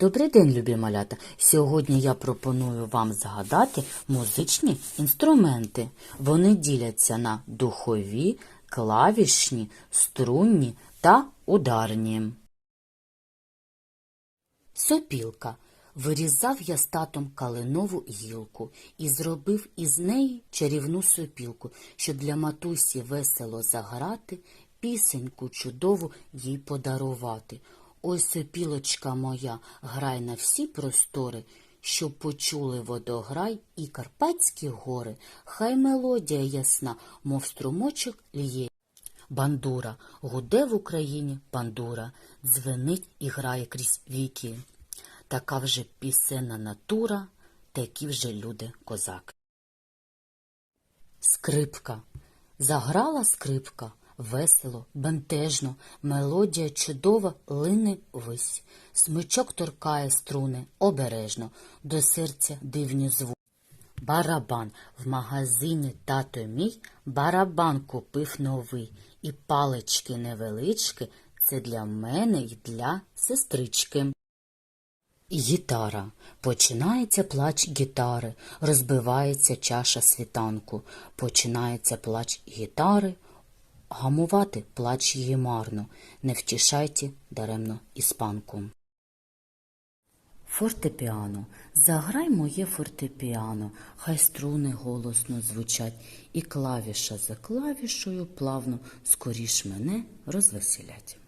Добрий день, любі малята! Сьогодні я пропоную вам згадати музичні інструменти. Вони діляться на духові, клавішні, струнні та ударні. Сопілка. Вирізав я з татом калинову гілку і зробив із неї чарівну сопілку, щоб для матусі весело заграти, пісеньку чудову їй подарувати. Ой, сопілочка моя, грай на всі простори, щоб почули водограй і карпатські гори. Хай мелодія ясна, мов струмочок лє. Бандура гуде в Україні бандура, дзвенить і грає крізь віки. Така вже пісенна натура, такі вже люди козаки. Скрипка. Заграла скрипка, весело, бентежно, мелодія чудова лине вись. Смичок торкає струни обережно, до серця дивні звуки. Барабан в магазині тато мій барабан купив новий, і палички невеличкі це для мене й для сестрички. Гітара. Починається плач гітари, розбивається чаша світанку. Починається плач гітари, гамувати плач її марно, не втішайте даремно іспанку. Фортепіано. Заграй моє фортепіано, хай струни голосно звучать, і клавіша за клавішою плавно скоріш мене розвеселять.